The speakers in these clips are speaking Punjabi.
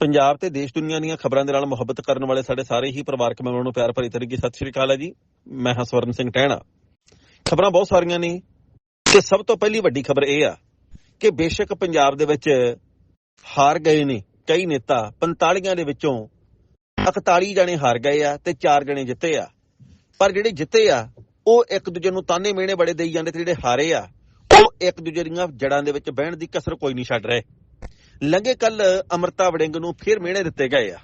ਪੰਜਾਬ ਤੇ ਦੇਸ਼ ਦੁਨੀਆ ਦੀਆਂ ਖਬਰਾਂ ਦੇ ਨਾਲ ਮੁਹੱਬਤ ਕਰਨ ਵਾਲੇ ਸਾਡੇ ਸਾਰੇ ਹੀ ਪਰਿਵਾਰਕ ਮੈਂਬਰਾਂ ਨੂੰ ਪਿਆਰ ਭਰੀ ਤਰੀਕੇ ਸਤਿ ਸ਼੍ਰੀ ਅਕਾਲ ਹੈ ਜੀ। ਮੈਂ ਹਾਂ ਸਵਰਨ ਸਿੰਘ ਟਹਿਣਾ। ਖਬਰਾਂ ਬਹੁਤ ਸਾਰੀਆਂ ਨੇ ਤੇ ਸਭ ਤੋਂ ਪਹਿਲੀ ਵੱਡੀ ਖਬਰ ਇਹ ਆ ਕਿ ਬੇਸ਼ੱਕ ਪੰਜਾਬ ਦੇ ਵਿੱਚ ਹਾਰ ਗਏ ਨੇ ਕਈ ਨੇਤਾ 45 ਦੇ ਵਿੱਚੋਂ 41 ਜਣੇ ਹਾਰ ਗਏ ਆ ਤੇ 4 ਜਣੇ ਜਿੱਤੇ ਆ। ਪਰ ਜਿਹੜੇ ਜਿੱਤੇ ਆ, ਉਹ ਇੱਕ ਦੂਜੇ ਨੂੰ ਤਾਨੇ ਮਿਹਣੇ ਬੜੇ ਦੇਈ ਜਾਂਦੇ ਤੇ ਜਿਹੜੇ ਹਾਰੇ ਆ, ਉਹ ਇੱਕ ਦੂਜੇ ਦੀਆਂ ਜੜਾਂ ਦੇ ਵਿੱਚ ਬਹਿਣ ਦੀ ਕਸਰ ਕੋਈ ਨਹੀਂ ਛੱਡ ਰਹੇ। ਲੰਗੇ ਕੱਲ ਅਮਰਤਾ ਵੜਿੰਗ ਨੂੰ ਫਿਰ ਮਿਹਣੇ ਦਿੱਤੇ ਗਏ ਆ।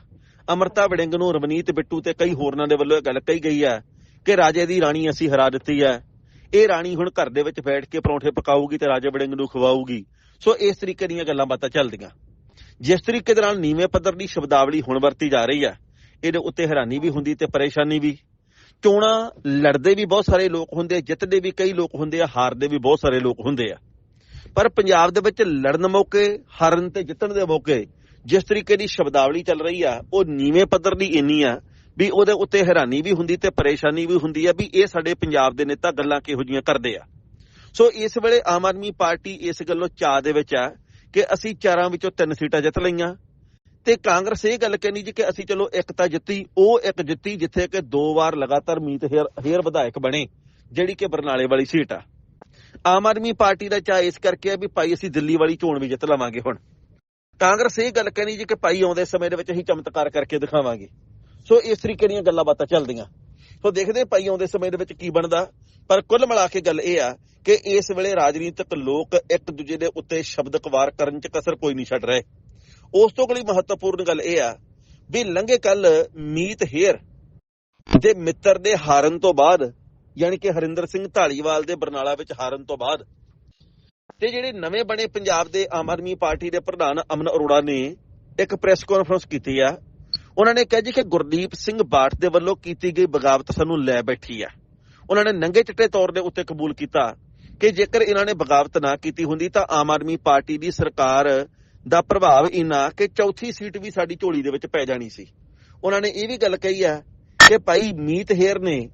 ਅਮਰਤਾ ਵੜਿੰਗ ਨੂੰ ਰਵਨੀਤ ਬਿੱਟੂ ਤੇ ਕਈ ਹੋਰਨਾਂ ਦੇ ਵੱਲੋਂ ਇਹ ਗੱਲ ਕਹੀ ਗਈ ਹੈ ਕਿ ਰਾਜੇ ਦੀ ਰਾਣੀ ਅਸੀਂ ਹਰਾ ਦਿੱਤੀ ਹੈ ਇਹ ਰਾਣੀ ਹੁਣ ਘਰ ਦੇ ਵਿੱਚ ਬੈਠ ਕੇ ਪਰੌਂਠੇ ਪਕਾਊਗੀ ਤੇ ਰਾਜੇ ਵੜਿੰਗ ਨੂੰ ਖਵਾਊਗੀ। ਸੋ ਇਸ ਤਰੀਕੇ ਦੀਆਂ ਗੱਲਾਂ ਬਾਤਾਂ ਚੱਲਦੀਆਂ। ਜਿਸ ਤਰੀਕੇ ਦੇ ਨਾਲ ਨੀਵੇਂ ਪੱਧਰ ਦੀ ਸ਼ਬਦਾਵਲੀ ਹੁਣ ਵਰਤੀ ਜਾ ਰਹੀ ਹੈ ਇਹਦੇ ਉੱਤੇ ਹੈਰਾਨੀ ਵੀ ਹੁੰਦੀ ਤੇ ਪਰੇਸ਼ਾਨੀ ਵੀ। ਚੋਣਾਂ ਲੜਦੇ ਵੀ ਬਹੁਤ ਸਾਰੇ ਲੋਕ ਹੁੰਦੇ, ਜਿੱਤਦੇ ਵੀ ਕਈ ਲੋਕ ਹੁੰਦੇ ਆ, ਹਾਰਦੇ ਵੀ ਬਹੁਤ ਸਾਰੇ ਲੋਕ ਹੁੰਦੇ ਆ। ਪਰ ਪੰਜਾਬ ਦੇ ਵਿੱਚ ਲੜਨ ਮੌਕੇ, ਹਾਰਨ ਤੇ ਜਿੱਤਣ ਦੇ ਮੌਕੇ, ਜਿਸ ਤਰੀਕੇ ਦੀ ਸ਼ਬਦਾਵਲੀ ਚੱਲ ਰਹੀ ਆ, ਉਹ ਨੀਵੇਂ ਪੱਧਰ ਦੀ ਇੰਨੀ ਆ ਵੀ ਉਹਦੇ ਉੱਤੇ ਹੈਰਾਨੀ ਵੀ ਹੁੰਦੀ ਤੇ ਪਰੇਸ਼ਾਨੀ ਵੀ ਹੁੰਦੀ ਆ ਵੀ ਇਹ ਸਾਡੇ ਪੰਜਾਬ ਦੇ ਨੇਤਾ ਗੱਲਾਂ ਕਿਹੋ ਜੀਆਂ ਕਰਦੇ ਆ। ਸੋ ਇਸ ਵੇਲੇ ਆਮ ਆਦਮੀ ਪਾਰਟੀ ਇਸ ਗੱਲੋਂ ਚਾਹ ਦੇ ਵਿੱਚ ਆ ਕਿ ਅਸੀਂ ਚਾਰਾਂ ਵਿੱਚੋਂ ਤਿੰਨ ਸੀਟਾਂ ਜਿੱਤ ਲਈਆਂ। ਤੇ ਕਾਂਗਰਸ ਇਹ ਗੱਲ ਕਹਿੰਦੀ ਜੀ ਕਿ ਅਸੀਂ ਚਲੋ ਇੱਕ ਤਾਂ ਜਿੱਤੀ, ਉਹ ਇੱਕ ਜਿੱਤੀ, ਜਿੱਥੇ ਕਿ ਦੋ ਵਾਰ ਲਗਾਤਾਰ ਮੀਤ ਹੇਰ ਵਿਧਾਇਕ ਬਣੇ, ਜਿਹੜੀ ਕਿ ਬਰਨਾਲੇ ਵਾਲੀ ਸੀਟ ਆ। ਆਮ ਆਦਮੀ ਪਾਰਟੀ ਦਾ ਚਾਹ ਇਸ ਕਰਕੇ ਆ ਵੀ ਭਾਈ ਅਸੀਂ ਦਿੱਲੀ ਵਾਲੀ ਚੋਣ ਵੀ ਜਿੱਤ ਲਵਾਂਗੇ ਹੁਣ। ਕਾਂਗਰਸ ਇਹ ਗੱਲ ਕਹਿੰਦੀ ਜੀ ਕਿ ਭਾਈ ਆਉਂਦੇ ਸਮੇਂ ਦੇ ਵਿੱਚ ਅਸੀਂ ਚਮਤਕਾਰ ਕਰਕੇ ਦਿਖਾਵਾਂਗੇ। ਸੋ ਇਸ ਤਰੀਕੇ ਦੀਆਂ ਗੱਲਾਂ ਬਾਤਾਂ ਚੱਲਦੀਆਂ। ਸੋ ਦੇਖਦੇ ਭਾਈ ਆਉਂਦੇ ਸਮੇਂ ਦੇ ਵਿੱਚ ਕੀ ਬਣਦਾ। ਪਰ ਕੁੱਲ ਮਿਲਾ ਕੇ ਗੱਲ ਇਹ ਆ ਕਿ ਇਸ ਵੇਲੇ ਰਾਜਨੀਤਿਕ ਲੋਕ ਇੱਕ ਦੂਜੇ ਦੇ ਉੱਤੇ ਸ਼ਬਦਕਵਾਰ ਕਰਨ 'ਚ ਕਸਰ ਕੋਈ ਨਹੀਂ ਛੱਡ ਰਹੇ। ਉਸ ਤੋਂ ਅਗਲੀ ਮਹੱਤਵਪੂਰਨ ਗੱਲ ਇਹ ਆ ਵੀ ਲੰਘੇ ਕੱਲ ਮੀਤ ਹੇਰ ਦੇ ਮਿੱਤਰ ਦੇ ਹਾਰਨ ਤੋਂ ਬਾਅਦ ਯਾਨੀ ਕਿ ਹਰਿੰਦਰ ਸਿੰਘ ਢਾਲੀਵਾਲ ਦੇ ਬਰਨਾਲਾ ਵਿੱਚ ਹਾਰਨ ਤੋਂ ਬਾਅਦ। ਤੇ ਜਿਹੜੇ ਨਵੇਂ ਬਣੇ ਪੰਜਾਬ ਦੇ ਆਮ ਆਦਮੀ ਪਾਰਟੀ ਦੇ ਪ੍ਰਧਾਨ ਅਮਨ ਅਰੋੜਾ ਨੇ ਇੱਕ ਪ੍ਰੈਸ ਕਾਨਫਰੰਸ ਕੀਤੀ ਆ। ਉਹਨਾਂ ਨੇ ਕਿਹਾ ਜੀ ਕਿ ਗੁਰਦੀਪ ਸਿੰਘ ਬਾਠ ਦੇ ਵੱਲੋਂ ਕੀਤੀ ਗਈ ਬਗਾਵਤ ਸਾਨੂੰ ਲੈ ਬੈਠੀ ਆ। ਉਹਨਾਂ ਨੇ ਨੰਗੇ ਚਿੱਟੇ ਤੌਰ ਦੇ ਉੱਤੇ ਕਬੂਲ ਕੀਤਾ ਕਿ ਜੇਕਰ ਇਹਨਾਂ ਨੇ ਬਗਾਵਤ ਨਾ ਕੀਤੀ ਹੁੰਦੀ ਤਾਂ ਆਮ ਆਦਮੀ ਪਾਰਟੀ ਦੀ ਸਰਕਾਰ ਦਾ ਪ੍ਰਭਾਵ ਇਨਾ ਕਿ ਚੌਥੀ ਸੀਟ ਵੀ ਸਾਡੀ ਝੋਲੀ ਦੇ ਵਿੱਚ ਪੈ ਜਾਣੀ ਸੀ। ਉਹਨਾਂ ਨੇ ਇਹ ਵੀ ਗੱਲ ਕਹੀ ਆ ਕਿ ਭਾਈ ਮੀਤ ਹੇਰ ਨੇ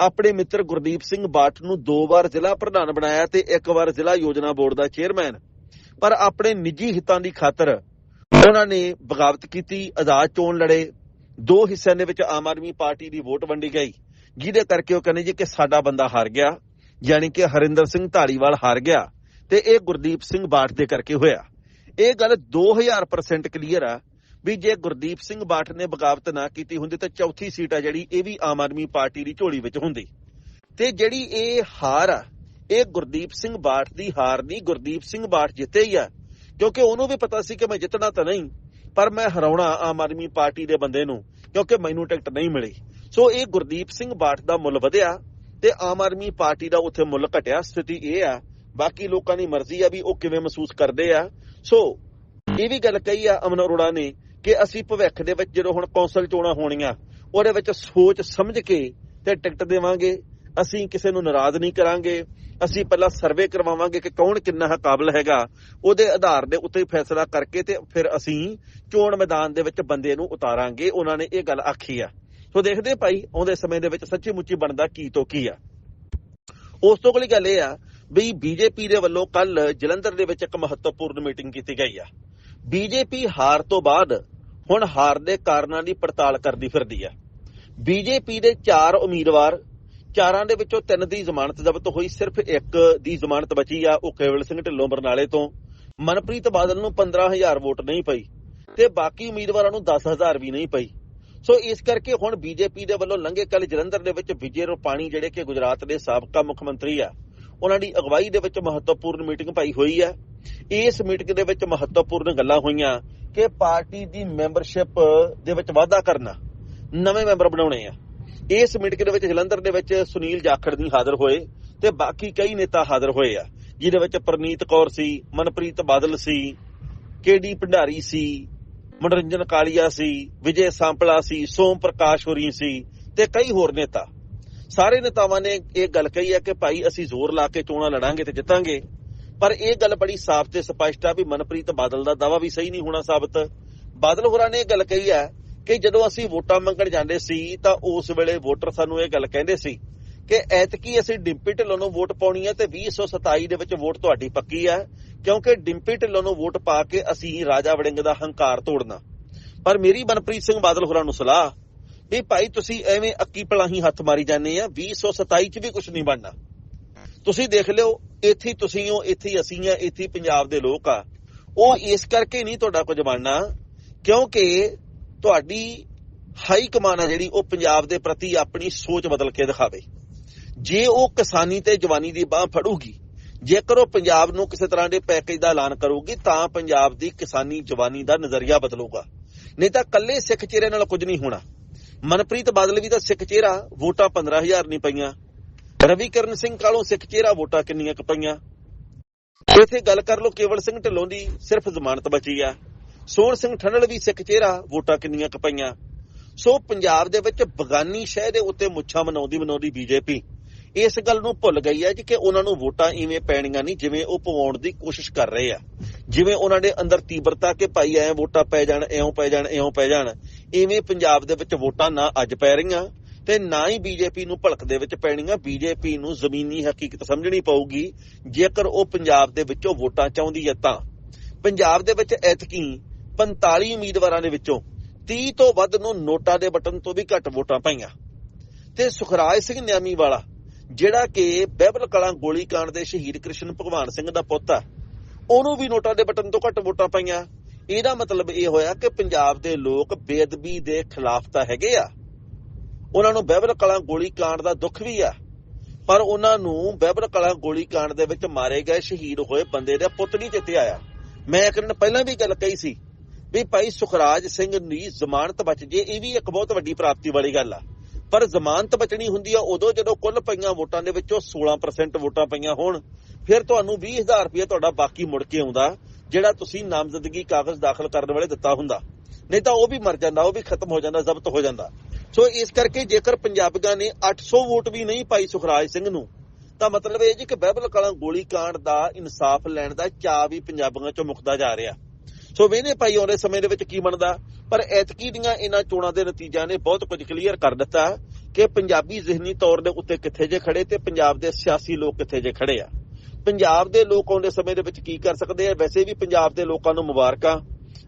ਆਪਣੇ ਮਿੱਤਰ ਗੁਰਦੀਪ ਸਿੰਘ ਬਾਠ ਨੂੰ ਦੋ ਵਾਰ ਜ਼ਿਲ੍ਹਾ ਪ੍ਰਧਾਨ ਬਣਾਇਆ ਤੇ ਇੱਕ ਵਾਰ ਜ਼ਿਲ੍ਹਾ ਯੋਜਨਾ ਬੋਰਡ ਦਾ ਚੇਅਰਮੈਨ। ਪਰ ਆਪਣੇ ਨਿੱਜੀ ਹਿੱਤਾਂ ਦੀ ਖਾਤਰ ਉਹਨਾਂ ਨੇ ਬਗਾਵਤ ਕੀਤੀ, ਆਜ਼ਾਦ ਚੋਣ ਲੜੇ। ਦੋ ਹਿੱਸਿਆਂ ਦੇ ਵਿੱਚ ਆਮ ਆਦਮੀ ਪਾਰਟੀ ਦੀ ਵੋਟ ਵੰਡੀ ਗਈ। ਜਿਹਦੇ ਕਰਕੇ ਉਹ ਕਹਿੰਦੇ ਜੀ ਕਿ ਸਾਡਾ ਬੰਦਾ ਹਾਰ ਗਿਆ, ਯਾਨੀ ਕਿ ਹਰਿੰਦਰ ਸਿੰਘ ਢਾਲੀਵਾਲ ਹਾਰ ਗਿਆ ਤੇ ਇਹ ਗੁਰਦੀਪ ਸਿੰਘ ਬਾਠ ਦੇ ਕਰਕੇ ਹੋਇਆ। ਇਹ ਗੱਲ 2000% ਕਲੀਅਰ ਆ। ਵੀ ਜੇ ਗੁਰਦੀਪ ਸਿੰਘ ਬਾਠ ਨੇ ਬਗਾਵਤ ਨਾ ਕੀਤੀ ਹੁੰਦੀ ਤਾਂ ਚੌਥੀ ਸੀਟ ਆ ਜਿਹੜੀ, ਇਹ ਵੀ ਆਮ ਆਦਮੀ ਪਾਰਟੀ ਦੀ ਝੋਲੀ ਵਿੱਚ ਹੁੰਦੀ। ਤੇ ਜਿਹੜੀ ਇਹ ਹਾਰ ਆ, ਇਹ ਗੁਰਦੀਪ ਸਿੰਘ ਬਾਠ ਦੀ ਹਾਰ ਨਹੀਂ, ਗੁਰਦੀਪ ਸਿੰਘ ਬਾਠ ਜਿੱਤੇ ਹੀ ਆ। ਕਿਉਂਕਿ ਉਹਨੂੰ ਵੀ ਪਤਾ ਸੀ ਕਿ ਮੈਂ ਜਿੱਤਣਾ ਤਾਂ ਨਹੀਂ, ਪਰ ਮੈਂ ਹਰਾਉਣਾ ਆਮ ਆਦਮੀ ਪਾਰਟੀ ਦੇ ਬੰਦੇ ਨੂੰ, ਕਿਉਂਕਿ ਮੈਨੂੰ ਟਿਕਟ ਨਹੀਂ ਮਿਲੀ। ਸੋ ਇਹ ਗੁਰਦੀਪ ਸਿੰਘ ਬਾਠ ਦਾ ਮੁੱਲ ਵਧਿਆ ਤੇ ਆਮ ਆਦਮੀ ਪਾਰਟੀ ਦਾ ਉੱਥੇ ਮੁੱਲ ਘਟਿਆ, ਸਥਿਤੀ ਇਹ ਆ। ਬਾਕੀ ਲੋਕਾਂ ਦੀ ਮਰਜ਼ੀ ਆ ਵੀ ਉਹ ਕਿਵੇਂ ਮਹਿਸੂਸ ਕਰਦੇ ਆ। ਸੋ ਇਹ ਵੀ ਗੱਲ ਕਹੀ ਆ ਅਮਨ ਅਰੋੜਾ ਨੇ ਕਿ ਅਸੀਂ ਭਵਿੱਖ ਦੇ ਵਿੱਚ ਜਦੋਂ ਹੁਣ ਕੌਂਸਲ ਚੋਣਾਂ ਹੋਣੀਆਂ, ਉਹਦੇ ਵਿੱਚ ਸੋਚ ਸਮਝ ਕੇ ਤੇ ਟਿਕਟ ਦੇਵਾਂਗੇ। ਅਸੀਂ ਕਿਸੇ ਨੂੰ ਨਾਰਾਜ਼ ਨਹੀਂ ਕਰਾਂਗੇ। ਅਸੀਂ ਪਹਿਲਾਂ ਸਰਵੇ ਕਰਵਾਵਾਂਗੇ ਕਿ ਕੌਣ ਕਿੰਨਾ ਕਾਬਲ ਹੈਗਾ। ਉਹਦੇ ਆਧਾਰ ਦੇ ਉੱਤੇ ਫੈਸਲਾ ਕਰਕੇ ਤੇ ਫਿਰ ਅਸੀਂ ਚੋਣ ਮੈਦਾਨ ਦੇ ਵਿੱਚ ਬੰਦੇ ਨੂੰ ਉਤਾਰਾਂਗੇ। ਉਹਨਾਂ ਨੇ ਇਹ ਗੱਲ ਆਖੀ ਆ। ਸੋ ਦੇਖਦੇ ਭਾਈ, ਆਉਂਦੇ ਸਮੇਂ ਦੇ ਵਿੱਚ ਸੱਚੀ ਮੁੱਚੀ ਬਣਦਾ ਕੀ ਤੋਂ ਕੀ ਆ। ਉਸ ਤੋਂ ਅਗਲੀ ਗੱਲ ਇਹ ਆ ਵੀ ਬੀਜੇਪੀ ਦੇ ਵੱਲੋਂ ਕੱਲ ਜਲੰਧਰ ਦੇ ਵਿੱਚ ਇੱਕ ਮਹੱਤਵਪੂਰਨ ਮੀਟਿੰਗ ਕੀਤੀ ਗਈ ਆ। ਬੀਜੇਪੀ ਹਾਰ ਤੋਂ ਬਾਅਦ ਹੁਣ ਹਾਰ ਦੇ ਕਾਰਨਾਂ ਦੀ ਪੜਤਾਲ ਕਰਦੀ ਫਿਰਦੀ ਆ ਬੀਜੇਪੀ ਦੇ ਚਾਰ ਉਮੀਦਵਾਰ, ਚਾਰਾਂ ਦੇ ਵਿੱਚੋਂ ਤਿੰਨ ਦੀ ਜ਼ਮਾਨਤ ਜ਼ਬਤ ਹੋਈ, ਸਿਰਫ ਇੱਕ ਦੀ ਜ਼ਮਾਨਤ ਬਚੀ ਆ, ਉਹ ਕੇਵਲ ਸਿੰਘ ਢਿੱਲੋਂ ਬਰਨਾਲੇ ਤੋਂ। ਮਨਪ੍ਰੀਤ ਬਾਦਲ ਨੂੰ 15000 ਵੋਟ ਨਹੀਂ ਪਈ ਤੇ ਬਾਕੀ ਉਮੀਦਵਾਰਾਂ ਨੂੰ 10000 ਵੀ ਨਹੀਂ ਪਈ। ਸੋ ਇਸ ਕਰਕੇ ਹੁਣ ਬੀਜੇਪੀ ਦੇ ਵੱਲੋਂ ਲੰਘੇ ਕੱਲ ਜਲੰਧਰ ਦੇ ਵਿੱਚ ਵਿਜੇ ਰੂਪਾਣੀ, ਜਿਹੜੇ ਕਿ ਗੁਜਰਾਤ ਦੇ ਸਾਬਕਾ ਮੁੱਖ ਮੰਤਰੀ ਆ ਉਹਨਾਂ ਦੀ ਅਗਵਾਈ ਦੇ ਵਿੱਚ ਮਹੱਤਵਪੂਰਨ ਮੀਟਿੰਗ ਪਾਈ ਹੋਈ ਹੈ। ਇਸ ਮੀਟਿੰਗ ਦੇ ਵਿੱਚ ਮਹੱਤਵਪੂਰਨ ਗੱਲਾਂ ਹੋਈਆਂ ਕਿ ਪਾਰਟੀ ਦੀ ਮੈਂਬਰਸ਼ਿਪ ਦੇ ਵਿੱਚ ਵਾਧਾ ਕਰਨਾ, ਨਵੇਂ ਮੈਂਬਰ ਬਣਾਉਣੇ ਆ। ਇਸ ਮੀਟਿੰਗ ਦੇ ਵਿੱਚ ਜਲੰਧਰ ਦੇ ਵਿੱਚ ਸੁਨੀਲ ਜਾਖੜ ਨਹੀਂ ਹਾਜ਼ਰ ਹੋਏ ਤੇ ਬਾਕੀ ਕਈ ਨੇਤਾ ਹਾਜ਼ਰ ਹੋਏ ਆ, ਜਿਹਦੇ ਵਿੱਚ ਪ੍ਰਨੀਤ ਕੌਰ ਸੀ, ਮਨਪ੍ਰੀਤ ਬਾਦਲ ਸੀ ਕੇਡੀ ਭੰਡਾਰੀ ਸੀ, ਮਨੋਰੰਜਨ ਕਾਲੀਆ ਸੀ, ਵਿਜੇ ਸਾਂਪਲਾ ਸੀ, ਸੋਮ ਪ੍ਰਕਾਸ਼ ਹੋਰੀ ਸੀ ਤੇ ਕਈ ਹੋਰ ਨੇਤਾ। ਸਾਰੇ ਨੇਤਾਵਾਂ ਨੇ ਇਹ ਗੱਲ ਕਹੀ ਹੈ ਕਿ ਭਾਈ ਅਸੀਂ ਜ਼ੋਰ ਲਾ ਕੇ ਚੋਣਾਂ ਲੜਾਂਗੇ ਤੇ ਜਿੱਤਾਂਗੇ। ਪਰ ਇਹ ਗੱਲ ਬੜੀ ਸਾਫ਼ ਤੇ ਸਪਸ਼ਟ ਆ ਵੀ ਮਨਪ੍ਰੀਤ ਬਾਦਲ ਦਾ ਦਾਵਾ ਵੀ ਸਹੀ ਨਹੀਂ ਹੋਣਾ ਸਾਬਤ। ਬਾਦਲ ਹੋਰਾਂ ਨੇ ਇਹ ਗੱਲ ਕਹੀ ਹੈ ਕਿ ਜਦੋਂ ਅਸੀਂ ਵੋਟਾਂ ਮੰਗਣ ਜਾਂਦੇ ਸੀ ਤਾਂ ਉਸ ਵੇਲੇ ਵੋਟਰ ਸਾਨੂੰ ਇਹ ਗੱਲ ਕਹਿੰਦੇ ਸੀ ਕਿ ਐਤਕੀ ਅਸੀਂ ਡਿੰਪੀ ਢਿੱਲੋਂ ਨੂੰ ਵੋਟ ਪਾਉਣੀ ਹੈ ਤੇ 2027 ਦੇ ਵਿੱਚ ਵੋਟ ਤੁਹਾਡੀ ਪੱਕੀ ਹੈ, ਕਿਉਂਕਿ ਡਿੰਪੀ ਢਿੱਲੋਂ ਨੂੰ ਵੋਟ ਪਾ ਕੇ ਅਸੀਂ ਰਾਜਾ ਵੜਿੰਗ ਦਾ ਹੰਕਾਰ ਤੋੜਨਾ। ਪਰ ਮੇਰੀ ਮਨਪ੍ਰੀਤ ਸਿੰਘ ਬਾਦਲ ਹੋਰਾਂ ਨੂੰ ਸਲਾਹ ਵੀ ਭਾਈ ਤੁਸੀਂ ਐਵੇਂ ਅੱਕੀ ਪਲਾਹੀ ਹੱਥ ਮਾਰੀ ਜਾਂਦੇ ਆ 2027 ਚ ਵੀ ਕੁਝ ਨਹੀਂ ਬਣਨਾ। ਤੁਸੀਂ ਦੇਖ ਲਿਓ, ਇੱਥੇ ਤੁਸੀਂ ਹੋ, ਇੱਥੇ ਅਸੀਂ ਆ, ਇੱਥੇ ਪੰਜਾਬ ਦੇ ਲੋਕ ਆ। ਉਹ ਇਸ ਕਰਕੇ ਨਹੀਂ ਤੁਹਾਡਾ ਕੁਝ ਬਣਨਾ, ਕਿਉਂਕਿ ਤੁਹਾਡੀ ਹਾਈ ਕਮਾਨ ਆ ਜਿਹੜੀ, ਉਹ ਪੰਜਾਬ ਦੇ ਪ੍ਰਤੀ ਆਪਣੀ ਸੋਚ ਬਦਲ ਕੇ ਦਿਖਾਵੇ। ਜੇ ਉਹ ਕਿਸਾਨੀ ਤੇ ਜਵਾਨੀ ਦੀ ਬਾਹ ਫੜੂਗੀ, ਜੇਕਰ ਉਹ ਪੰਜਾਬ ਨੂੰ ਕਿਸੇ ਤਰ੍ਹਾਂ ਦੇ ਪੈਕੇਜ ਦਾ ਐਲਾਨ ਕਰੂਗੀ, ਤਾਂ ਪੰਜਾਬ ਦੀ ਕਿਸਾਨੀ ਜਵਾਨੀ ਦਾ ਨਜ਼ਰੀਆ ਬਦਲੂਗਾ। ਨਹੀਂ ਤਾਂ ਕੱਲੇ ਸਿੱਖ ਚਿਹਰੇ ਨਾਲ ਕੁਝ ਨਹੀਂ ਹੋਣਾ। ਮਨਪ੍ਰੀਤ ਬਾਦਲ ਵੀ ਤਾਂ ਸਿੱਖ ਚਿਹਰਾ, ਵੋਟਾਂ 15000 ਨਹੀਂ ਪਈਆਂ। ਰਵੀ ਕਰਨ ਸਿੰਘ ਕਾਲੋਂ ਸਿੱਖ ਚਿਹਰਾ, ਵੋਟਾਂ ਕਿੰਨੀਆਂ ਕੁ ਪਈਆਂ? ਇੱਥੇ ਗੱਲ ਕਰ ਲਓ, ਕੇਵਲ ਸਿੰਘ ਢਿੱਲੋਂ ਦੀ ਸਿਰਫ ਜ਼ਮਾਨਤ ਬਚੀ ਆ। ਸੋਹਣ ਸਿੰਘ ਠੰਡਲ ਵੀ ਸਿੱਖ ਚਿਹਰਾ, ਵੋਟਾਂ ਕਿੰਨੀਆਂ ਕੁ ਪਈਆਂ? ਸੋ ਪੰਜਾਬ ਦੇ ਵਿੱਚ ਬਗਾਨੀ ਸ਼ਹਿ ਦੇ ਉੱਤੇ ਮੁੱਛਾਂ ਮਨਾਉਂਦੀ ਮਨਾਉਂਦੀ ਬੀਜੇਪੀ। ਇਸ ਗੱਲ ਨੂੰ ਭੁੱਲ ਗਈ ਹੈ ਜੀ ਕਿ ਉਹਨਾਂ ਨੂੰ ਵੋਟਾਂ ਇਵੇਂ ਪੈਣੀਆਂ ਨਹੀਂ, ਜਿਵੇਂ ਉਹ ਪਵਾਉਣ ਦੀ ਕੋਸ਼ਿਸ਼ ਕਰ ਰਹੇ ਆ। ਜਿਵੇਂ ਉਹਨਾਂ ਦੇ ਅੰਦਰ ਤੀਬਰਤਾ ਕਿ ਭਾਈ ਐ ਵੋਟਾਂ ਪੈ ਜਾਣ, ਐਉਂ ਪੈ ਜਾਣ, ਐਉਂ ਪੈ ਜਾਣ। ਇਵੇਂ ਪੰਜਾਬ ਦੇ ਵਿੱਚ ਵੋਟਾਂ ਨਾ ਅੱਜ ਪੈ ਰਹੀਆਂ ਤੇ ਨਾ ਹੀ ਬੀਜੇਪੀ ਨੂੰ ਭਲਕ ਦੇ ਵਿੱਚ ਪੈਣੀਆਂ। ਬੀਜੇਪੀ ਨੂੰ ਜ਼ਮੀਨੀ ਹਕੀਕਤ ਸਮਝਣੀ ਪਊਗੀ। ਜੇਕਰ ਉਹ ਪੰਜਾਬ ਦੇ ਵਿੱਚੋਂ ਵੋਟਾਂ ਚਾਹੁੰਦੀ ਹੈ ਤਾਂ। ਪੰਜਾਬ ਦੇ ਵਿੱਚ ਐਤਕੀ 45 ਉਮੀਦਵਾਰਾਂ ਦੇ ਵਿੱਚੋਂ 30 ਤੋਂ ਵੱਧ ਨੂੰ ਨੋਟਾਂ ਦੇ ਬਟਨ ਤੋਂ ਵੀ ਘੱਟ ਵੋਟਾਂ ਪਾਈਆਂ। ਤੇ ਸੁਖਰਾਜ ਸਿੰਘ ਨਿਆਮੀ ਵਾਲਾ, ਜਿਹੜਾ ਕਿ ਬਹਿਬਲ ਕਲਾਂ ਗੋਲੀकांड ਦੇ ਸ਼ਹੀਦ ਕ੍ਰਿਸ਼ਨ ਭਗਵਾਨ ਸਿੰਘ ਦਾ ਪੁੱਤ ਆ, ਉਹਨੂੰ ਵੀ ਨੋਟਾਂ ਦੇ ਬਟਨ ਤੋਂ ਘੱਟ ਵੋਟਾਂ ਪਾਈਆਂ। ਇਹਦਾ ਮਤਲਬ ਇਹ ਹੋਇਆ ਕਿ ਪੰਜਾਬ ਦੇ ਲੋਕ ਬੇਅਦਬੀ ਦੇ ਖਿਲਾਫ ਤਾਂ ਹੈਗੇ ਆ। ਉਹਨਾਂ ਨੂੰ ਬਹਿਬਲ ਕਲਾ ਗੋਲੀ ਕਾਂਡ ਦਾ ਦੁੱਖ ਵੀ ਆ। ਪਰ ਉਹਨਾਂ ਨੂੰ ਬਹਿਬਲ ਕਲਾਂ ਗੋਲੀ ਕਾਂਡ ਦੇ ਵਿੱਚ ਮਾਰੇ ਗਏ ਸ਼ਹੀਦ ਹੋਏ ਬੰਦੇ ਦਾ ਪੁੱਤ ਨਹੀਂ ਚਿੱਤੇ ਆਇਆ। ਮੈਂ ਇੱਕ ਦਿਨ ਪਹਿਲਾਂ ਵੀ ਗੱਲ ਕਹੀ ਸੀ ਵੀ ਭਾਈ ਸੁਖਰਾਜ ਸਿੰਘ ਦੀ ਜ਼ਮਾਨਤ ਬਚ ਜੇ, ਇਹ ਵੀ ਇੱਕ ਬਹੁਤ ਵੱਡੀ ਪ੍ਰਾਪਤੀ ਵਾਲੀ ਗੱਲ ਆ। ਪਰ ਜ਼ਮਾਨਤ ਬਚਣੀ ਹੁੰਦੀ ਆ ਉਦੋਂ ਜਦੋਂ ਕੁੱਲ ਪਈਆਂ ਵੋਟਾਂ ਦੇ ਵਿੱਚੋਂ 16% ਵੋਟਾਂ ਪਈਆਂ ਹੋਣ। ਫਿਰ ਤੁਹਾਨੂੰ 20000 ਰੁਪਏ ਤੁਹਾਡਾ ਬਾਕੀ ਮੁੜ ਕੇ ਆਉਂਦਾ। ਜਿਹੜਾ ਤੁਸੀਂ ਨਾਮਜ਼ਦਗੀ ਕਾਗਜ਼ ਦਾਖਲ ਕਰਨ ਵੇਲੇ ਦਿੱਤਾ ਹੁੰਦਾ, ਨਹੀਂ ਤਾਂ ਉਹ ਵੀ ਮਰ ਜਾਂਦਾ, ਉਹ ਵੀ ਖਤਮ ਹੋ ਜਾਂਦਾ, ਜ਼ਬਤ ਹੋ ਜਾਂਦਾ। ਸੋ ਇਸ ਕਰਕੇ ਜੇਕਰ ਪੰਜਾਬੀਆਂ ਨੇ 800 ਵੋਟ ਵੀ ਨਹੀਂ ਪਾਈ ਸੁਖਰਾਜ ਸਿੰਘ ਨੂੰ, ਤਾਂ ਮਤਲਬ ਇਹ ਜੀ ਕਿ ਬਹਿਬਲ ਕਲਾਂ ਗੋਲੀकांड ਦਾ ਇਨਸਾਫ ਲੈਣ ਦਾ ਚਾਅ ਵੀ ਪੰਜਾਬੀਆਂ ਚੋਂ ਮੁੱਕਦਾ ਜਾ ਰਿਹਾ। ਸੋ ਵੇਨੇ ਭਾਈ ਆਉਂਦੇ ਸਮੇਂ ਦੇ ਵਿੱਚ ਕੀ ਬਣਦਾ? ਪਰ ਐਤਕੀ ਦੀਆਂ ਇਹਨਾਂ ਚੋਣਾਂ ਦੇ ਨਤੀਜਿਆਂ ਨੇ ਬਹੁਤ ਕੁਝ ਕਲੀਅਰ ਕਰ ਦਿੱਤਾ ਕਿ ਪੰਜਾਬੀ ਜ਼ਿਹਨੀ ਤੌਰ ਦੇ ਉੱਤੇ ਕਿੱਥੇ ਜੇ ਖੜੇ ਤੇ ਪੰਜਾਬ ਦੇ ਸਿਆਸੀ ਲੋਕ ਕਿੱਥੇ ਜੇ ਖੜੇ ਆ। ਪੰਜਾਬ ਦੇ ਲੋਕ ਆਉਂਦੇ ਸਮੇਂ ਦੇ ਵਿੱਚ ਕੀ ਕਰ ਸਕਦੇ ਆ? ਵੈਸੇ ਵੀ ਪੰਜਾਬ ਦੇ ਲੋਕਾਂ ਨੂੰ ਮੁਬਾਰਕਾਂ।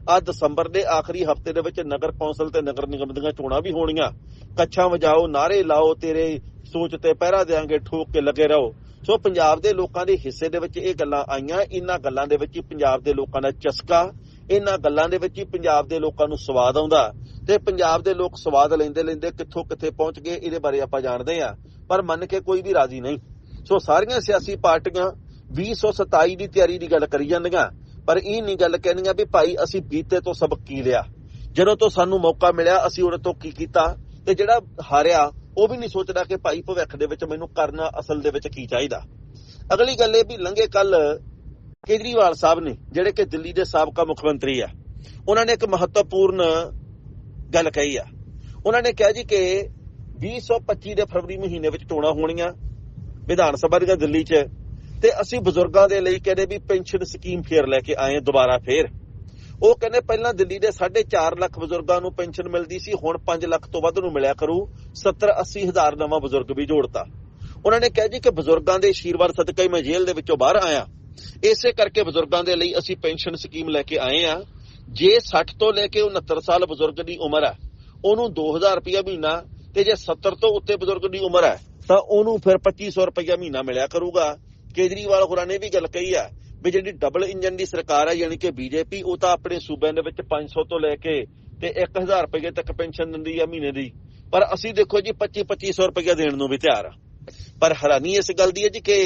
ਆ ਦਸੰਬਰ ਦੇ ਆਖਰੀ ਹਫ਼ਤੇ ਦੇ ਵਿੱਚ ਨਗਰ ਕੌਂਸਲ ਤੇ ਨਗਰ ਨਿਗਮ ਦੀਆਂ ਚੋਣਾਂ ਵੀ ਹੋਣੀਆਂ। ਕੱਛਾਂ ਵਜਾਓ, ਨਾਰੇ ਲਾਓ, ਤੇਰੇ ਸੋਚ ਤੇ ਪਹਿਰਾ ਦੇਾਂਗੇ ਠੋਕ ਕੇ ਲੱਗੇ ਰਹੋ। ਸੋ ਪੰਜਾਬ ਦੇ ਲੋਕਾਂ ਦੇ ਹਿੱਸੇ ਦੇ ਵਿੱਚ ਇਹ ਗੱਲਾਂ ਆਈਆਂ। ਇਹਨਾਂ ਗੱਲਾਂ ਦੇ ਵਿੱਚ ਹੀ ਪੰਜਾਬ ਦੇ ਲੋਕਾਂ ਦਾ ਚਸਕਾ ਇਹਨਾਂ ਗੱਲਾਂ ਦੇ ਵਿੱਚ ਹੀ ਪੰਜਾਬ ਦੇ ਲੋਕਾਂ ਨੂੰ ਸਵਾਦ ਆਉਂਦਾ। ਤੇ ਪੰਜਾਬ ਦੇ ਲੋਕ ਸਵਾਦ ਲੈਂਦੇ ਲੈਂਦੇ ਕਿੱਥੋਂ ਕਿੱਥੇ ਪਹੁੰਚ ਗਏ, ਇਹਦੇ ਬਾਰੇ ਆਪਾਂ ਜਾਣਦੇ ਆ ਪਰ ਮੰਨ ਕੇ ਕੋਈ ਵੀ ਰਾਜ਼ੀ ਨਹੀਂ। ਸੋ ਸਾਰੀਆਂ ਸਿਆਸੀ ਪਾਰਟੀਆਂ 2027 ਦੀ ਤਿਆਰੀ ਦੀ ਗੱਲ ਕਰੀ ਜਾਂਦੀਆਂ, ਪਰ ਇਹ ਨਹੀਂ ਗੱਲ ਕਹਿੰਦੀਆਂ ਵੀ ਭਾਈ ਅਸੀਂ ਬੀਤੇ ਤੋਂ ਸਬਕ ਕੀ ਲਿਆ। ਜਦੋਂ ਤੋਂ ਸਾਨੂੰ ਮੌਕਾ ਮਿਲਿਆ, ਅਸੀਂ ਉਹਦੇ ਤੋਂ ਕੀ ਕੀਤਾ? ਤੇ ਜਿਹੜਾ ਹਾਰਿਆ, ਉਹ ਵੀ ਨਹੀਂ ਸੋਚਦਾ ਕਿ ਭਾਈ ਭਵਿੱਖ ਦੇ ਵਿੱਚ ਮੈਨੂੰ ਕਰਨਾ ਅਸਲ ਦੇ ਵਿੱਚ ਕੀ ਚਾਹੀਦਾ। ਅਗਲੀ ਗੱਲ ਇਹ ਵੀ ਲੰਘੇ ਕੱਲ ਕੇਜਰੀਵਾਲ ਸਾਹਿਬ ਨੇ, ਜਿਹੜੇ ਕਿ ਦਿੱਲੀ ਦੇ ਸਾਬਕਾ ਮੁੱਖ ਮੰਤਰੀ ਆ, ਉਹਨਾਂ ਨੇ ਇੱਕ ਮਹੱਤਵਪੂਰਨ ਗੱਲ ਕਹੀ ਆ। ਉਹਨਾਂ ਨੇ ਕਿਹਾ ਜੀ ਕਿ 2025 ਦੇ ਫਰਵਰੀ ਮਹੀਨੇ ਵਿੱਚ ਚੋਣਾਂ ਹੋਣੀਆਂ, ਵਿਧਾਨ ਸਭਾ ਦੀਆਂ ਦਿੱਲੀ 'ਚ ਤੇ ਅਸੀਂ ਬਜ਼ੁਰਗਾਂ ਦੇ ਲਈ ਕਹਿੰਦੇ ਵੀ ਪੈਨਸ਼ਨ ਸਕੀਮ ਫੇਰ ਲੈ ਕੇ ਆਏ, ਦੁਬਾਰਾ ਫੇਰ। ਉਹ ਕਹਿੰਦੇ ਪਹਿਲਾਂ ਦਿੱਲੀ ਦੇ 4.5 ਲੱਖ ਬਜ਼ੁਰਗਾਂ ਨੂੰ ਪੈਨਸ਼ਨ ਮਿਲਦੀ ਸੀ, ਹੁਣ 5 ਲੱਖ ਤੋਂ ਵੱਧ ਨੂੰ ਮਿਲਿਆ ਕਰੂ। 70 80 ਹਜ਼ਾਰ ਨਵਾਂ ਬਜ਼ੁਰਗ ਵੀ ਜੋੜਤਾ। ਉਹਨਾਂ ਨੇ ਕਿਹਾ ਜੀ ਕਿ ਬਜ਼ੁਰਗਾਂ ਦੇ ਆਸ਼ੀਰਵਾਦ ਸਦਕਾ ਹੀ ਮੈਂ ਜੇਲ੍ਹ ਦੇ ਵਿੱਚੋਂ ਬਾਹਰ ਆਇਆ। ਇਸੇ ਕਰਕੇ ਬਜ਼ੁਰਗਾਂ ਦੇ ਲਈ ਅਸੀਂ ਪੈਨਸ਼ਨ ਸਕੀਮ ਲੈ ਕੇ ਆਏ ਆ ਜੇ 60 ਤੋਂ ਲੈ ਕੇ 69 ਸਾਲ ਬਜ਼ੁਰਗ ਦੀ ਉਮਰ ਹੈ, ਉਹਨੂੰ 2000 ਰੁਪਇਆ ਮਹੀਨਾ ਤੇ ਜੇ 70 ਤੋਂ ਉੱਤੇ ਬਜ਼ੁਰਗ ਦੀ ਉਮਰ ਹੈ, ਤਾਂ ਉਹਨੂੰ ਫਿਰ 2500 ਰੁਪਇਆ ਮਹੀਨਾ ਮਿਲਿਆ ਕਰੂਗਾ। ਕੇਜਰੀਵਾਲ ਹੋਰਾਂ ਨੇ ਵੀ ਗੱਲ ਕਹੀ ਆ ਵੀ ਜਿਹੜੀ ਡਬਲ ਇੰਜਨ ਦੀ ਸਰਕਾਰ ਹੈ ਯਾਨੀ ਕਿ ਬੀਜੇਪੀ ਉਹ ਤਾਂ ਆਪਣੇ ਸੂਬਿਆਂ ਦੇ ਵਿੱਚ 500 ਤੋਂ ਲੈ ਕੇ ਤੇ 1000 ਰੁਪਏ ਤੱਕ ਪੈਨਸ਼ਨ ਦਿੰਦੀ ਆ ਮਹੀਨੇ ਦੀ। ਪਰ ਅਸੀਂ ਦੇਖੋ ਜੀ 25 2500 ਰੁਪਏ ਦੇਣ ਨੂੰ ਵੀ ਤਿਆਰ ਆ। ਪਰ ਹੈਰਾਨੀ ਇਸ ਗੱਲ ਦੀ ਹੈ ਜੀ ਕਿ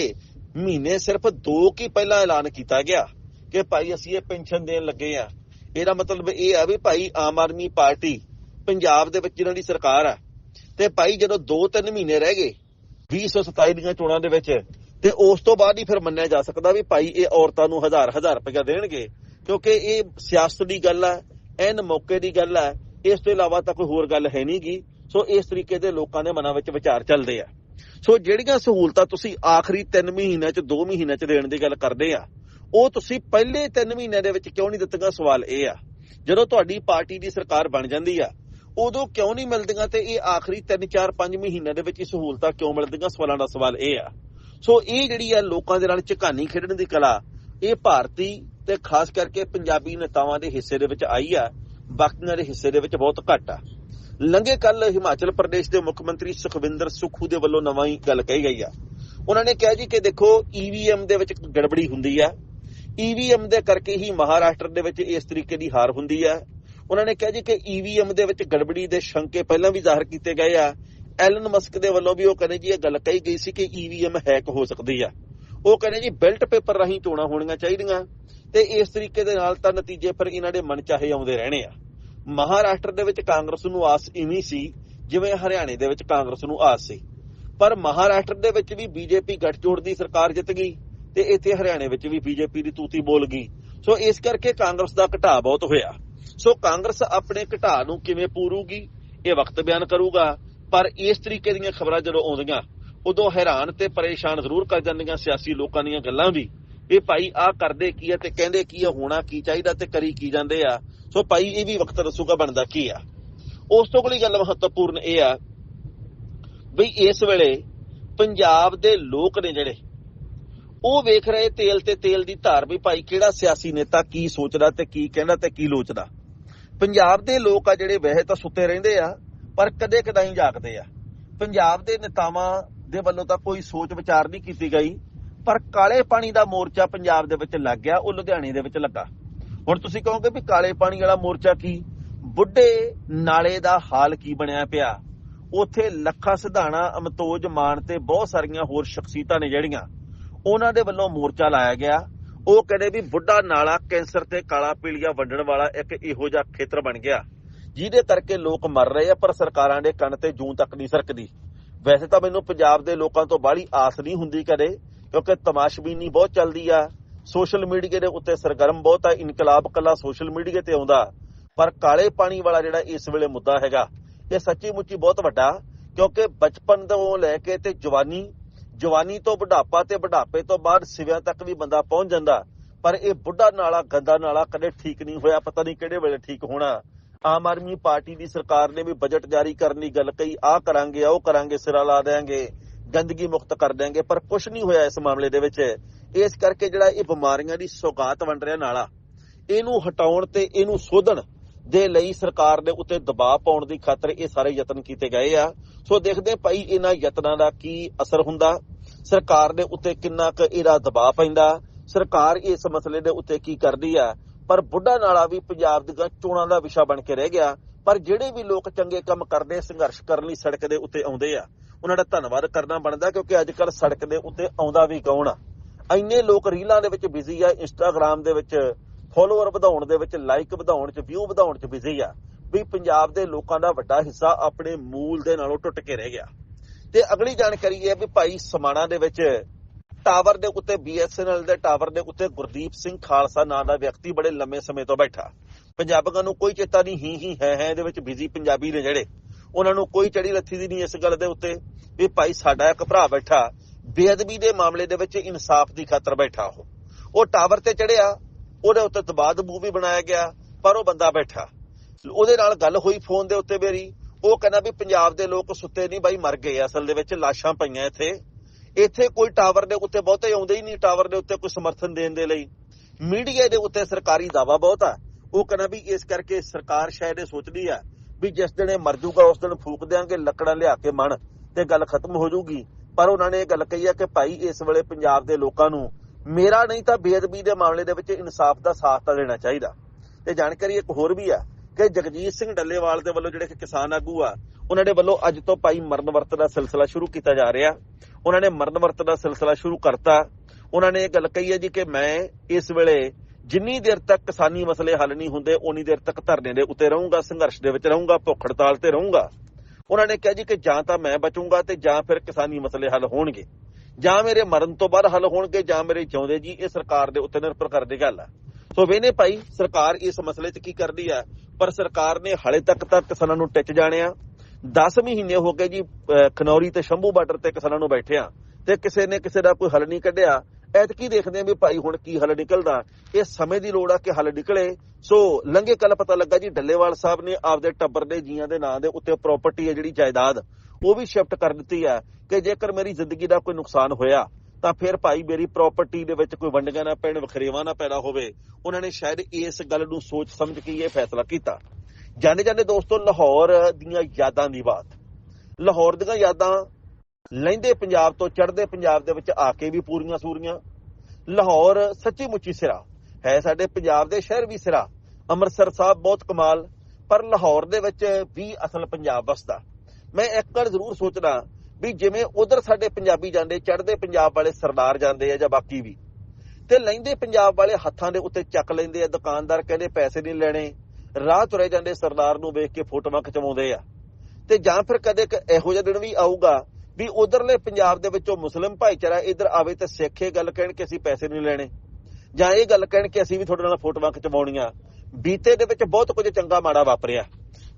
ਮਹੀਨੇ ਸਿਰਫ 2 ਕੀ ਪਹਿਲਾਂ ਐਲਾਨ ਕੀਤਾ ਗਿਆ ਕਿ ਭਾਈ ਅਸੀਂ ਇਹ ਪੈਨਸ਼ਨ ਦੇਣ ਲੱਗੇ ਆ। ਇਹਦਾ ਮਤਲਬ ਇਹ ਆ ਵੀ ਭਾਈ ਆਮ ਆਦਮੀ ਪਾਰਟੀ ਪੰਜਾਬ ਦੇ ਵਿੱਚ ਜਿਹਨਾਂ ਦੀ ਸਰਕਾਰ ਆ, ਤੇ ਭਾਈ ਜਦੋਂ 2-3 ਮਹੀਨੇ ਰਹਿ ਗਏ 2027 ਦੀਆਂ ਚੋਣਾਂ ਦੇ ਵਿੱਚ ਤੇ ਉਸ ਤੋਂ ਬਾਅਦ ਹੀ ਫਿਰ ਮੰਨਿਆ ਜਾ ਸਕਦਾ ਵੀ ਭਾਈ ਇਹ ਔਰਤਾਂ ਨੂੰ ਹਜ਼ਾਰ ਹਜ਼ਾਰ ਰੁਪਏ ਦੇਣਗੇ, ਕਿਉਂਕਿ ਇਹ ਸਿਆਸਤ ਦੀ ਗੱਲ ਹੈ, ਐਨ ਮੌਕੇ ਦੀ ਗੱਲ ਹੈ, ਇਸ ਤੋਂ ਇਲਾਵਾ ਤਾਂ ਕੋਈ ਹੋਰ ਗੱਲ ਹੈ ਨਹੀਂਗੀ। ਸੋ ਇਸ ਤਰੀਕੇ ਦੇ ਲੋਕਾਂ ਦੇ ਮਨਾਂ ਵਿੱਚ ਵਿਚਾਰ ਚੱਲਦੇ ਆ। ਸੋ ਜਿਹੜੀਆਂ ਸਹੂਲਤਾਂ ਤੁਸੀਂ ਆਖਰੀ 3 ਮਹੀਨਿਆਂ ਚ 2 ਮਹੀਨਿਆਂ ਚ ਦੇਣ ਦੀ ਗੱਲ ਕਰਦੇ ਆ, ਉਹ ਤੁਸੀਂ ਪਹਿਲੇ 3 ਮਹੀਨਿਆਂ ਦੇ ਵਿੱਚ ਕਿਉਂ ਨਹੀਂ ਦਿੱਤੀਆਂ? ਸਵਾਲ ਇਹ ਆ, ਜਦੋਂ ਤੁਹਾਡੀ ਪਾਰਟੀ ਦੀ ਸਰਕਾਰ ਬਣ ਜਾਂਦੀ ਆ, ਉਦੋਂ ਕਿਉਂ ਨਹੀਂ ਮਿਲਦੀਆਂ ਤੇ ਇਹ ਆਖਰੀ 3 4 5 ਮਹੀਨਿਆਂ ਦੇ ਵਿੱਚ ਇਹ ਸਹੂਲਤਾਂ ਕਿਉਂ ਮਿਲਦੀਆਂ? ਸਵਾਲਾਂ ਦਾ ਸਵਾਲ ਇਹ ਆ। ਸੋ ਇਹ ਜਿਹੜੀ ਆ ਲੋਕਾਂ ਦੇ ਨਾਲ ਝਕਾਨੀ ਖੇਡਣ ਦੀ ਕਲਾ, ਇਹ ਭਾਰਤੀ ਤੇ ਖਾਸ ਕਰਕੇ ਪੰਜਾਬੀ ਨੇਤਾਵਾਂ ਦੇ ਹਿੱਸੇ ਦੇ ਵਿੱਚ ਆਈ ਆ, ਬਾਕੀਆਂ ਦੇ ਹਿੱਸੇ ਦੇ ਵਿੱਚ ਬਹੁਤ ਘੱਟ ਆ। ਲੰਘੇ ਕੱਲ ਹਿਮਾਚਲ ਪ੍ਰਦੇਸ਼ ਦੇ ਮੁੱਖ ਮੰਤਰੀ ਸੁਖਵਿੰਦਰ ਸੁਖੂ ਦੇ ਵੱਲੋਂ ਨਵਾਂ ਹੀ ਗੱਲ ਕਹੀ ਗਈ ਆ। ਉਹਨਾਂ ਨੇ ਕਿਹਾ ਜੀ ਕਿ ਦੇਖੋ ਈਵੀਐਮ ਦੇ ਵਿੱਚ ਗੜਬੜੀ ਹੁੰਦੀ ਆ। ਈਵੀਐਮ ਦੇ ਕਰਕੇ ਹੀ ਮਹਾਰਾਸ਼ਟਰ ਦੇ ਵਿੱਚ ਇਸ ਤਰੀਕੇ ਦੀ ਹਾਰ ਹੁੰਦੀ ਆ। ਉਹਨਾਂ ਨੇ ਕਿਹਾ ਜੀ ਕਿ ਈਵੀਐਮ ਦੇ ਵਿੱਚ ਗੜਬੜੀ ਦੇ ਸ਼ੰਕੇ ਪਹਿਲਾਂ ਵੀ ਜ਼ਾਹਰ ਕੀਤੇ ਗਏ ਆ। ਐਲਨ ਮਸਕ ਦੇ ਵੱਲੋਂ ਵੀ ਉਹ ਕਹਿੰਦੇ ਜੀ, ਇਹ ਗੱਲ ਕਹੀ ਗਈ ਸੀ ਕਿ ਈਵੀਐਮ ਹੈਕ ਹੋ ਸਕਦੀ ਆ। ਉਹ ਕਹਿੰਦੇ ਜੀ ਬੈਲਟ ਪੇਪਰ ਰਾਹੀਂ ਚੋਣਾਂ ਹੋਣੀਆਂ ਚਾਹੀਦੀਆਂ। ਤੇ ਇਸ ਤਰੀਕੇ ਦੇ ਨਾਲ ਤਾਂ ਨਤੀਜੇ ਫਿਰ ਇਹਨਾਂ ਦੇ ਮਨ ਚਾਹੇ ਆਉਂਦੇ ਰਹਿਣੇ ਆ। ਮਹਾਰਾਸ਼ਟਰ ਦੇ ਵਿੱਚ ਕਾਂਗਰਸ ਨੂੰ ਆਸ ਇਵੇਂ ਸੀ, ਜਿਵੇਂ ਹਰਿਆਣੇ ਦੇ ਵਿੱਚ ਕਾਂਗਰਸ ਨੂੰ ਆਸ ਸੀ। ਪਰ ਮਹਾਰਾਸ਼ਟਰ ਦੇ ਵਿੱਚ ਵੀ ਬੀਜੇਪੀ ਗੱਠਜੋੜ ਦੀ ਸਰਕਾਰ ਜਿੱਤ ਗਈ ਤੇ ਇੱਥੇ ਹਰਿਆਣੇ ਵਿੱਚ ਵੀ ਬੀਜੇਪੀ ਦੀ ਤੂਤੀ ਬੋਲ ਗਈ। ਸੋ ਇਸ ਕਰਕੇ ਕਾਂਗਰਸ ਦਾ ਘਟਾ ਬਹੁਤ ਹੋਇਆ। ਸੋ ਕਾਂਗਰਸ ਆਪਣੇ ਘਟਾ ਨੂੰ ਕਿਵੇਂ ਪੂਰੂਗੀ, ਇਹ ਵਕਤ ਬਿਆਨ ਕਰੂਗਾ। ਪਰ ਇਸ ਤਰੀਕੇ ਦੀਆਂ ਖਬਰਾਂ ਜਦੋਂ ਆਉਂਦੀਆਂ, ਉਦੋਂ ਹੈਰਾਨ ਤੇ ਪਰੇਸ਼ਾਨ ਜ਼ਰੂਰ ਕਰ ਜਾਂਦੀਆਂ ਸਿਆਸੀ ਲੋਕਾਂ ਦੀਆਂ ਗੱਲਾਂ ਵੀ। ਇਹ ਭਾਈ, ਆਹ ਕਰਦੇ ਕੀ ਆ ਤੇ ਕਹਿੰਦੇ ਕੀ ਆ, ਹੋਣਾ ਕੀ ਚਾਹੀਦਾ ਤੇ ਕਰੀ ਕੀ ਜਾਂਦੇ ਆ? ਸੋ ਭਾਈ, ਇਹ ਵੀ ਵਕਤ ਦੱਸੂਗਾ ਬਣਦਾ ਕੀ ਆ। ਉਸ ਤੋਂ ਅਗਲੀ ਗੱਲ ਮਹੱਤਵਪੂਰਨ ਇਹ ਆ ਵੀ ਇਸ ਵੇਲੇ ਪੰਜਾਬ ਦੇ ਲੋਕ ਨੇ ਜਿਹੜੇ, ਉਹ ਵੇਖ ਰਹੇ ਤੇਲ ਤੇ ਤੇਲ ਦੀ ਧਾਰ ਵੀ ਭਾਈ ਕਿਹੜਾ ਸਿਆਸੀ ਨੇਤਾ ਕੀ ਸੋਚਦਾ ਤੇ ਕੀ ਕਹਿੰਦਾ ਤੇ ਕੀ ਲੋਚਦਾ। ਪੰਜਾਬ ਦੇ ਲੋਕ ਆ ਜਿਹੜੇ ਵੈਸੇ ਤਾਂ ਸੁੱਤੇ ਰਹਿੰਦੇ ਆ ਪਰ ਕਦੇ ਕਦਾਈ ਜਾਗਦੇ ਆ। ਪੰਜਾਬ ਦੇ ਨੇਤਾਵਾਂ ਦੇ ਵੱਲੋਂ ਤਾਂ ਕੋਈ ਸੋਚ ਵਿਚਾਰ ਨਹੀਂ ਕੀਤੀ ਗਈ, ਪਰ ਕਾਲੇ ਪਾਣੀ ਦਾ ਮੋਰਚਾ ਪੰਜਾਬ ਦੇ ਵਿੱਚ ਲੱਗ ਗਿਆ, ਉਹ ਲੁਧਿਆਣੇ ਦੇ ਵਿੱਚ ਲੱਗਾ। ਹੁਣ ਤੁਸੀਂ ਕਹੋਗੇ ਵੀ ਕਾਲੇ ਪਾਣੀ ਵਾਲਾ ਮੋਰਚਾ ਕੀ? ਬੁੱਢੇ ਨਾਲੇ ਦਾ ਹਾਲ ਕੀ ਬਣਿਆ ਪਿਆ? ਉੱਥੇ ਲੱਖਾ ਸਿਧਾਣਾ, ਅਮਤੋਜ, ਮਾਨ ਤੇ ਬਹੁਤ ਸਾਰੀਆਂ ਹੋਰ ਸ਼ਖਸੀਅਤਾਂ ਨੇ ਜਿਹੜੀਆਂ, ਉਹਨਾਂ ਦੇ ਵੱਲੋਂ ਮੋਰਚਾ ਲਾਇਆ ਗਿਆ। ਉਹ ਕਹਿੰਦੇ ਵੀ ਬੁੱਢਾ ਨਾਲਾ ਕੈਂਸਰ ਤੇ ਕਾਲਾ ਪੀਲੀਆ ਵੰਡਣ ਵਾਲਾ ਇੱਕ ਇਹੋ ਜਿਹਾ ਖੇਤਰ ਬਣ ਗਿਆ। ਜਿਹਦੇ ਕਰਕੇ ਲੋਕ ਮਰ ਰਹੇ ਆ, ਪਰ ਸਰਕਾਰਾਂ ਦੇ ਕੰਨ ਤੇ ਜੂੰ ਤੱਕ ਨਹੀਂ ਸਰਕਦੀ। ਵੈਸੇ ਤਾਂ ਮੈਨੂੰ ਪੰਜਾਬ ਦੇ ਲੋਕਾਂ ਤੋਂ ਬਾਹਲੀ ਆਸ ਨਹੀਂ ਹੁੰਦੀ ਕਦੇ, ਕਿਉਂਕਿ ਤਮਾਸ਼ਬੀਨੀ ਬਹੁਤ ਚੱਲਦੀ ਆ। ਸੋਸ਼ਲ ਮੀਡੀਆ ਦੇ ਉੱਤੇ ਸਰਗਰਮ ਬਹੁਤ ਆ, ਇਨਕਲਾਬ ਕੱਲਾ ਸੋਸ਼ਲ ਮੀਡੀਆ ਤੇ ਆਉਂਦਾ। ਪਰ ਕਾਲੇ ਪਾਣੀ ਵਾਲਾ ਜਿਹੜਾ ਇਸ ਵੇਲੇ ਮੁੱਦਾ ਹੈਗਾ, ਇਹ ਸੱਚੀ ਮੁੱਚੀ ਬਹੁਤ ਵੱਡਾ, ਕਿਉਂਕਿ ਬਚਪਨ ਤੋਂ ਲੈ ਕੇ ਤੇ ਜਵਾਨੀ ਜਵਾਨੀ ਤੋਂ ਬੁਢਾਪਾ ਤੇ ਬੁਢਾਪੇ ਤੋਂ ਬਾਅਦ ਸਿਵਿਆਂ ਤੱਕ ਵੀ ਬੰਦਾ ਪਹੁੰਚ ਜਾਂਦਾ। ਪਰ ਇਹ ਬੁੱਢਾ ਨਾਲਾ, ਗੰਦਾ ਨਾਲਾ ਕਦੇ ਠੀਕ ਨਹੀਂ ਹੋਇਆ, ਪਤਾ ਨਹੀਂ ਕਿਹੜੇ ਵੇਲੇ ਠੀਕ ਹੋਣਾ। ਆਮ ਆਦਮੀ ਪਾਰਟੀ ਦੀ ਸਰਕਾਰ ਨੇ ਵੀ ਬਜਟ ਜਾਰੀ ਕਰਨ ਦੀ ਗੱਲ ਕਹੀ, ਆਹ ਕਰਾਂਗੇ, ਉਹ ਕਰਾਂਗੇ, ਸਿਰਾ ਲਾ ਦੇਾਂਗੇ ਗੰਦਗੀ ਮੁਕਤ ਕਰ ਦੇਾਂਗੇ ਪਰ ਕੁਝ ਨਹੀਂ ਹੋਇਆ ਇਸ ਮਾਮਲੇ ਦੇ ਵਿੱਚ। ਇਸ ਕਰਕੇ ਜਿਹੜਾ ਇਹ ਬਿਮਾਰੀਆਂ ਦੀ ਸੌਗਾਤ ਵੰਡ ਰਿਹਾ ਨਾਲਾ, ਇਹਨੂੰ ਹਟਾਉਣ ਤੇ ਇਹਨੂੰ ਸੋਧਣ ਦੇ ਲਈ ਸਰਕਾਰ ਦੇ ਉੱਤੇ ਦਬਾਅ ਪਾਉਣ ਦੀ ਖਾਤਰ ਇਹ ਸਾਰੇ ਯਤਨ ਕੀਤੇ ਗਏ ਆ। ਸੋ ਦੇਖਦੇ ਭਾਈ ਇਹਨਾਂ ਯਤਨਾਂ ਦਾ ਕੀ ਅਸਰ ਹੁੰਦਾ। ਸਰਕਾਰ ਦੇ ਉੱਤੇ ਕਿੰਨਾ ਕੁ ਇਹਦਾ ਦਬਾਅ ਪੈਂਦਾ। ਸਰਕਾਰ ਇਸ ਮਸਲੇ ਦੇ ਉੱਤੇ ਕੀ ਕਰਦੀ ਆ। ਪਰ ਬੁੱਢਾ ਨਾਲਾ ਵੀ ਪੰਜਾਬ ਦੀਆਂ ਚੋਣਾਂ ਦਾ ਵਿਸ਼ਾ ਬਣ ਕੇ ਰਹਿ ਗਿਆ। ਪਰ ਜਿਹੜੇ ਵੀ ਲੋਕ ਚੰਗੇ ਕੰਮ ਕਰਦੇ, ਸੰਘਰਸ਼ ਕਰਨ ਲਈ ਸੜਕ ਦੇ ਉੱਤੇ ਆਉਂਦੇ ਆ, ਉਹਨਾਂ ਦਾ ਧੰਨਵਾਦ ਕਰਨਾ ਬਣਦਾ ਕਿਉਂਕਿ ਅੱਜ ਕੱਲ ਸੜਕ ਦੇ ਉੱਤੇ ਆਉਂਦਾ ਵੀ ਕੌਣ ਆ? ਇੰਨੇ ਲੋਕ ਰੀਲਾਂ ਦੇ ਵਿੱਚ ਬਿਜ਼ੀ ਆ ਇੰਸਟਾਗ੍ਰam ਦੇ ਵਿੱਚ ਫੋਲੋਅਰ ਵਧਾਉਣ ਦੇ ਵਿੱਚ ਲਾਈਕ ਵਧਾਉਣ ਚ ਵਿਊ ਵਧਾਉਣ ਚ ਬਿਜ਼ੀ ਆ, ਵੀ ਪੰਜਾਬ ਦੇ ਲੋਕਾਂ ਦਾ ਵੱਡਾ ਹਿੱਸਾ ਆਪਣੇ ਮੂਲ ਦੇ ਨਾਲੋਂ ਟੁੱਟ ਕੇ ਰਹਿ ਗਿਆ। ਤੇ ਅਗਲੀ ਜਾਣਕਾਰੀ ਇਹ ਹੈ ਵੀ ਭਾਈ ਸਮਾਣਾ ਦੇ ਵਿੱਚ ਟਾਵਰ ਦੇ ਉੱਤੇ BSNL ਦੇ ਟਾਵਰ ਦੇ ਉੱਤੇ ਗੁਰਦੀਪ ਸਿੰਘ ਖਾਲਸਾ ਨਾਂ ਦਾ ਵਿਅਕਤੀ ਬੜੇ ਲੰਮੇ ਸਮੇਂ ਤੋਂ ਬੈਠਾ। ਪੰਜਾਬੀਆਂ ਨੂੰ ਕੋਈ ਚੇਤਾ ਨਹੀਂ, ਹੀ ਹੀ ਹੈ ਹੈ ਇਹਦੇ ਵਿੱਚ ਬਿਜ਼ੀ ਪੰਜਾਬੀ ਨੇ ਜਿਹੜੇ। ਉਹਨਾਂ ਨੂੰ ਕੋਈ ਚੜੀ ਲੱਥੀ ਦੀ ਨਹੀਂ ਇਸ ਗੱਲ ਦੇ ਉੱਤੇ ਵੀ ਭਾਈ ਸਾਡਾ ਇੱਕ ਭਰਾ ਬੈਠਾ, ਬੇਅਦਬੀ ਦੇ ਮਾਮਲੇ ਦੇ ਵਿੱਚ ਇਨਸਾਫ ਦੀ ਖਾਤਰ ਬੈਠਾ ਉਹ। ਉਹ ਟਾਵਰ ਤੇ ਚੜਿਆ, ਉਹਦੇ ਉੱਤੇ ਦਬਾਅ ਦਬੂ ਵੀ ਬਣਾਇਆ ਗਿਆ, ਪਰ ਉਹ ਬੰਦਾ ਬੈਠਾ। ਉਹਦੇ ਨਾਲ ਗੱਲ ਹੋਈ ਫੋਨ ਦੇ ਉੱਤੇ ਮੇਰੀ। ਉਹ ਕਹਿੰਦਾ ਵੀ ਪੰਜਾਬ ਦੇ ਲੋਕ ਸੁੱਤੇ ਨਹੀਂ, ਬਾਈ ਮਰ ਗਏ। ਅਸਲ ਦੇ ਵਿੱਚ ਲਾਸ਼ਾਂ ਪਈਆਂ ਇੱਥੇ। ਇੱਥੇ ਕੋਈ ਟਾਵਰ ਦੇ ਉੱਤੇ ਬਹੁਤੇ ਆਉਂਦੇ ਹੀ ਨਹੀਂ ਟਾਵਰ ਦੇ ਉੱਤੇ ਕੋਈ ਸਮਰਥਨ ਦੇਣ ਦੇ ਲਈ। ਮੀਡੀਆ ਦੇ ਉੱਤੇ ਸਰਕਾਰੀ ਦਾਵਾ ਬਹੁਤ ਆ। ਉਹ ਕਹਿੰਦਾ ਵੀ ਇਸ ਕਰਕੇ ਸਰਕਾਰ ਸ਼ਾਇਦ ਇਹ ਸੋਚਦੀ ਆ ਵੀ ਜਿਸ ਦਿਨ ਇਹ ਮਰ ਜਾਊਗਾ, ਉਸ ਦਿਨ ਫੂਕ ਦੇਾਂਗੇ ਲੱਕੜਾਂ ਲਿਆ ਕੇ ਮਣ ਤੇ ਗੱਲ ਖਤਮ ਹੋ ਜਾਊਗੀ। ਪਰ ਉਹਨਾਂ ਨੇ ਇਹ ਗੱਲ ਕਹੀ ਆ ਕਿ ਭਾਈ ਇਸ ਵੇਲੇ ਪੰਜਾਬ ਦੇ ਲੋਕਾਂ ਨੂੰ ਮੇਰਾ ਨਹੀਂ ਤਾਂ ਬੇਅਦਬੀ ਦੇ ਮਾਮਲੇ ਦੇ ਵਿੱਚ ਇਨਸਾਫ ਦਾ ਸਾਥ ਤਾਂ ਦੇਣਾ ਚਾਹੀਦਾ। ਤੇ ਜਾਣਕਾਰੀ ਇੱਕ ਹੋਰ ਵੀ ਆ ਕਿ ਜਗਜੀਤ ਸਿੰਘ ਡੱਲੇਵਾਲ ਦੇ ਵੱਲੋਂ ਜਿਹੜੇ ਕਿਸਾਨ ਆਗੂ ਆ, ਉਹਨਾਂ ਦੇ ਵੱਲੋਂ ਅੱਜ ਤੋਂ ਭਾਈ ਮਰਨ ਵਰਤ ਦਾ ਸਿਲਸਿਲਾ ਸ਼ੁਰੂ ਕੀਤਾ ਜਾ ਰਿਹਾ। ਉਹਨਾਂ ਨੇ ਮਰਨ ਵਰਤ ਦਾ ਸਿਲਸਿਲਾ ਸ਼ੁਰੂ ਕਰਤਾ। ਉਹਨਾਂ ਨੇ ਇਹ ਗੱਲ ਕਹੀ ਹੈ ਜੀ ਕਿ ਮੈਂ ਇਸ ਵੇਲੇ ਜਿੰਨੀ ਦੇਰ ਤੱਕ ਕਿਸਾਨੀ ਮਸਲੇ ਹੱਲ ਨਹੀਂ ਹੁੰਦੇ ਉਨੀ ਦੇਰ ਤੱਕ ਧਰਨੇ ਦੇ ਉੱਤੇ ਰਹੂੰਗਾ, ਸੰਘਰਸ਼ ਦੇ ਵਿੱਚ ਰਹੂੰਗਾ ਭੁੱਖ ਹੜਤਾਲ ਤੇ ਰਹੂੰਗਾ। ਉਹਨਾਂ ਨੇ ਕਿਹਾ ਜੀ ਕਿ ਜਾਂ ਤਾਂ ਮੈਂ ਬਚੂੰਗਾ ਤੇ ਜਾਂ ਫਿਰ ਕਿਸਾਨੀ ਮਸਲੇ ਹੱਲ ਹੋਣਗੇ। ਜਾਂ ਮੇਰੇ ਮਰਨ ਤੋਂ ਬਾਅਦ ਹੱਲ ਹੋਣਗੇ ਜਾਂ ਮੇਰੇ ਜਿਉਂਦੇ ਜੀ, ਇਹ ਸਰਕਾਰ ਦੇ ਉੱਤੇ ਨਿਰਭਰ ਕਰਦੀ ਗੱਲ ਆ। ਸੋ ਵੇਨੇ ਭਾਈ, ਸਰਕਾਰ ਇਸ ਮਸਲੇ 'ਚ ਕੀ ਕਰਦੀ ਆ? ਪਰ ਸਰਕਾਰ ਨੇ ਹਾਲੇ ਤੱਕ ਤਾਂ ਕਿਸਾਨਾਂ ਨੂੰ ਟਿੱਚ ਜਾਣਿਆ। 10 ਮਹੀਨੇ ਹੋ ਗਏ ਜੀ ਖਨੌਰੀ ਤੇ ਸ਼ੰਭੂ ਬਾਰਡਰ ਤੇ ਕਿਸਾਨਾਂ ਨੂੰ ਬੈਠਿਆ ਤੇ ਕਿਸੇ ਨੇ ਕਿਸੇ ਦਾ ਕੋਈ ਹੱਲ ਨਹੀਂ ਕੱਢਿਆ। ਐਤਕੀ ਦੇਖਦੇ ਆ ਵੀ ਭਾਈ ਹੁਣ ਕੀ ਹੱਲ ਨਿਕਲਦਾ। ਇਹ ਸਮੇਂ ਦੀ ਲੋੜ ਆ ਕਿ ਹੱਲ ਨਿਕਲੇ। ਸੋ ਲੰਘੇ ਕੱਲ ਪਤਾ ਲੱਗਾ ਜੀ ਡੱਲੇਵਾਲ ਸਾਹਿਬ ਨੇ ਆਪਦੇ ਟੱਬਰ ਦੇ ਜੀਆਂ ਦੇ ਨਾਂ ਦੇ ਉੱਤੇ ਪ੍ਰਾਪਰਟੀ ਹੈ ਜਿਹੜੀ ਜਾਇਦਾਦ, ਉਹ ਵੀ ਸ਼ਿਫਟ ਕਰ ਦਿੱਤੀ ਹੈ ਕਿ ਜੇਕਰ ਮੇਰੀ ਜ਼ਿੰਦਗੀ ਦਾ ਕੋਈ ਨੁਕਸਾਨ ਹੋਇਆ, ਤਾਂ ਫਿਰ ਭਾਈ ਮੇਰੀ ਪ੍ਰਾਪਰਟੀ ਦੇ ਵਿੱਚ ਕੋਈ ਵੰਡੀਆਂ ਨਾ ਪੈਣ, ਵਖਰੇਵਾ ਨਾ ਪੈਦਾ ਹੋਵੇ। ਉਹਨਾਂ ਨੇ ਸ਼ਾਇਦ ਇਸ ਗੱਲ ਨੂੰ ਸੋਚ ਸਮਝ ਕੇ ਇਹ ਫੈਸਲਾ ਕੀਤਾ। ਜਾਣੇ ਜਾਣੇ ਦੋਸਤੋ, ਲਾਹੌਰ ਦੀਆਂ ਯਾਦਾਂ ਦੀ ਬਾਤ। ਲਾਹੌਰ ਦੀਆਂ ਯਾਦਾਂ ਲਹਿੰਦੇ ਪੰਜਾਬ ਤੋਂ, ਚੜ੍ਹਦੇ ਪੰਜਾਬ ਦੇ ਵਿੱਚ ਆ ਕੇ ਵੀ ਪੂਰੀਆਂ ਸੂਰੀਆਂ। ਲਾਹੌਰ ਸੱਚੀ ਮੁੱਚੀ ਸਿਰਾ। ਹੈ ਸਾਡੇ ਪੰਜਾਬ ਦੇ ਸ਼ਹਿਰ ਵੀ ਸਿਰਾ। ਅੰਮ੍ਰਿਤਸਰ ਸਾਹਿਬ ਬਹੁਤ ਕਮਾਲ, ਪਰ ਲਾਹੌਰ ਦੇ ਵਿੱਚ ਵੀ ਅਸਲ ਪੰਜਾਬ ਵਸਦਾ। ਮੈਂ ਇੱਕ ਗੱਲ ਜ਼ਰੂਰ ਸੋਚਦਾ ਵੀ ਜਿਵੇਂ ਉਧਰ ਸਾਡੇ ਪੰਜਾਬੀ ਜਾਂਦੇ, ਚੜ੍ਹਦੇ ਪੰਜਾਬ ਵਾਲੇ ਸਰਦਾਰ ਜਾਂਦੇ ਆ ਜਾਂ ਬਾਕੀ ਵੀ, ਤੇ ਲੈਂਦੇ ਪੰਜਾਬ ਵਾਲੇ ਹੱਥਾਂ ਦੇ ਉੱਤੇ ਚੱਕ ਲੈਂਦੇ ਆ, ਦੁਕਾਨਦਾਰ ਕਹਿੰਦੇ ਪੈਸੇ ਨਹੀਂ ਲੈਣੇ ਰਾਹ ਤੁਰੇ ਜਾਂਦੇ ਸਰਦਾਰ ਨੂੰ ਵੇਖ ਕੇ ਫੋਟੋਆਂ ਖਿਚਵਾਉਂਦੇ ਆ। ਤੇ ਜਾਂ ਫਿਰ ਕਦੇ ਇਹੋ ਜਿਹਾ ਦਿਨ ਵੀ ਆਊਗਾ ਵੀ ਉਧਰਲੇ ਪੰਜਾਬ ਦੇ ਵਿੱਚੋਂ ਮੁਸਲਿਮ ਭਾਈਚਾਰਾ ਇੱਧਰ ਆਵੇ ਤੇ ਸਿੱਖ ਇਹ ਗੱਲ ਕਹਿਣ ਕਿ ਅਸੀਂ ਪੈਸੇ ਨਹੀਂ ਲੈਣੇ, ਜਾਂ ਇਹ ਗੱਲ ਕਹਿਣ ਕਿ ਅਸੀਂ ਵੀ ਤੁਹਾਡੇ ਨਾਲ ਫੋਟੋਆਂ ਖਿਚਵਾਉਣੀਆਂ। ਬੀਤੇ ਦੇ ਵਿੱਚ ਬਹੁਤ ਕੁਝ ਚੰਗਾ ਮਾੜਾ ਵਾਪਰਿਆ,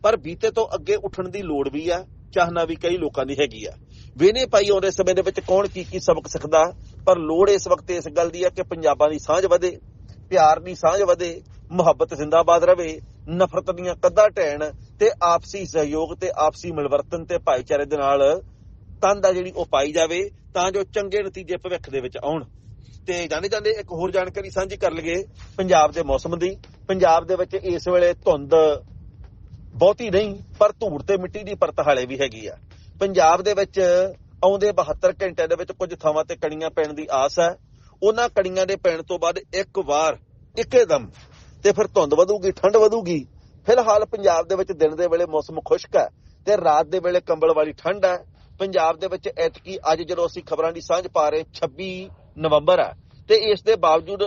ਪਰ ਬੀਤੇ ਤੋਂ ਅੱਗੇ ਉੱਠਣ ਦੀ ਲੋੜ ਵੀ ਆ, ਚਾਹਨਾ ਵੀ ਕਈ ਲੋਕਾਂ ਦੀ ਹੈਗੀ ਆ। ਵੇਨੇ ਪਾਈ ਆਉਂਦੇ ਸਮੇਂ ਦੇ ਵਿੱਚ ਕੌਣ ਕੀ ਕੀ ਸਬਕ ਸਿੱਖਦਾ, ਪਰ ਲੋੜ ਇਸ ਵਕਤ ਇਸ ਗੱਲ ਦੀ ਆ ਕਿ ਪੰਜਾਬਾਂ ਦੀ ਸਾਂਝ ਵਧੇ, ਪਿਆਰ ਦੀ ਸਾਂਝ ਵਧੇ, ਮੁਹੱਬਤ ਜ਼ਿੰਦਾਬਾਦ ਰਵੇ ਨਫ਼ਰਤ ਦੀਆਂ ਕੱਦਾਂ ਢਹਿਣ ਤੇ ਆਪਸੀ ਸਹਿਯੋਗ ਤੇ ਆਪਸੀ ਮਿਲਵਰਤਨ ਤੇ ਭਾਈਚਾਰੇ ਦੇ ਨਾਲ ਤੰਦ ਆ ਜਿਹੜੀ ਉਹ ਪਾਈ ਜਾਵੇ, ਤਾਂ ਜੋ ਚੰਗੇ ਨਤੀਜੇ ਭਵਿੱਖ ਦੇ ਵਿੱਚ ਆਉਣ। ਤੇ ਜਾਣੇ ਜਾਂਦੇ ਇੱਕ ਹੋਰ ਜਾਣਕਾਰੀ ਸਾਂਝੀ ਕਰ ਲਈਏ ਪੰਜਾਬ ਦੇ ਮੌਸਮ ਦੀ। ਪੰਜਾਬ ਦੇ ਵਿੱਚ ਇਸ ਵੇਲੇ ਧੁੰਦ ਬਹੁਤੀ ਨਹੀਂ, ਪਰ ਧੂੜ ਤੇ ਮਿੱਟੀ ਦੀ ਪਰਤ ਹਾਲੇ ਵੀ ਹੈਗੀ ਆ। ਪੰਜਾਬ ਦੇ ਵਿੱਚ ਆਉਂਦੇ 72 ਘੰਟਿਆਂ ਦੇ ਵਿੱਚ ਕੁਝ ਥਾਵਾਂ ਤੇ ਕਣੀਆਂ ਪੈਣ ਦੀ ਆਸ ਹੈ। ਉਹਨਾਂ ਕਣੀਆਂ ਦੇ ਪੈਣ ਤੋਂ ਬਾਅਦ ਇੱਕ ਵਾਰ ਇੱਕੇਦਮ ਤੇ ਫਿਰ ਧੁੰਦ ਵਧੂਗੀ, ਠੰਡ ਵਧੂਗੀ। ਫਿਲਹਾਲ ਪੰਜਾਬ ਦੇ ਵਿੱਚ ਦਿਨ ਦੇ ਵੇਲੇ ਮੌਸਮ ਖੁਸ਼ਕ ਹੈ ਤੇ ਰਾਤ ਦੇ ਵੇਲੇ ਕੰਬਲ ਵਾਲੀ ਠੰਡ ਹੈ। ਪੰਜਾਬ ਦੇ ਵਿੱਚ ਐਤਕੀ ਅੱਜ ਜਦੋਂ ਅਸੀਂ ਖਬਰਾਂ ਦੀ ਸਾਂਝ ਪਾ ਰਹੇ 26 ਨਵੰਬਰ ਹੈ ਤੇ ਇਸ ਦੇ ਬਾਵਜੂਦ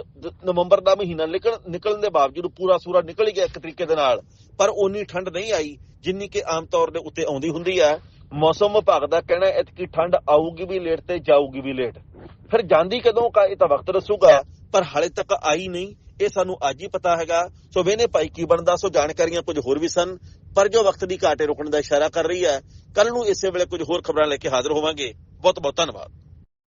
ਨਵੰਬਰ ਦਾ ਮਹੀਨਾ ਨਿਕਲ, ਨਿਕਲਣ ਦੇ ਬਾਵਜੂਦ ਪੂਰਾ ਸੂਰਾ ਨਿਕਲ ਹੀ ਗਿਆ ਇੱਕ ਤਰੀਕੇ ਦੇ ਨਾਲ। ਪਰ ਓਨੀ ਠੰਡ ਨਹੀਂ ਆਈ ਜਿੰਨੀ ਕਿ ਆਮ ਤੌਰ ਦੇ ਉੱਤੇ ਆਉਂਦੀ ਹੁੰਦੀ ਹੈ। ਮੌਸਮ ਵਿਭਾਗ ਦਾ ਕਹਿਣਾ ਹੈ, ਐਤਕੀ ਠੰਡ ਆਊਗੀ ਵੀ ਲੇਟ ਤੇ ਜਾਊਗੀ ਵੀ ਲੇਟ। ਫਿਰ ਜਾਂਦੀ ਕਦੋਂ ਕਾ ਇਹ ਤਾਂ ਵਕਤ ਦੱਸੂਗਾ। ਪਰ ਹਾਲੇ ਤੱਕ ਆਈ ਨਹੀਂ। ਇਹ ਸਾਨੂੰ ਅੱਜ ਹੀ ਪਤਾ ਹੈਗਾ। ਸੋ ਵੇਨੇ ਭਾਈ ਕੀ ਬਣਦਾ, ਸੋ ਜਾਣਕਾਰੀਆਂ ਕੁਝ ਹੋਰ ਵੀ ਸਨ। ਪਰ ਜੋ ਵਕਤ ਦੀ ਘਾਟੇ ਰੁਕਣ ਦਾ ਇਸ਼ਾਰਾ ਕਰ ਰਹੀ ਹੈ ਕੱਲ ਨੂੰ ਇਸੇ ਵੇਲੇ ਕੁਝ ਹੋਰ ਖਬਰਾਂ ਲੈ ਕੇ ਹਾਜ਼ਰ ਹੋਵਾਂਗੇ। ਬਹੁਤ ਬਹੁਤ ਧੰਨਵਾਦ।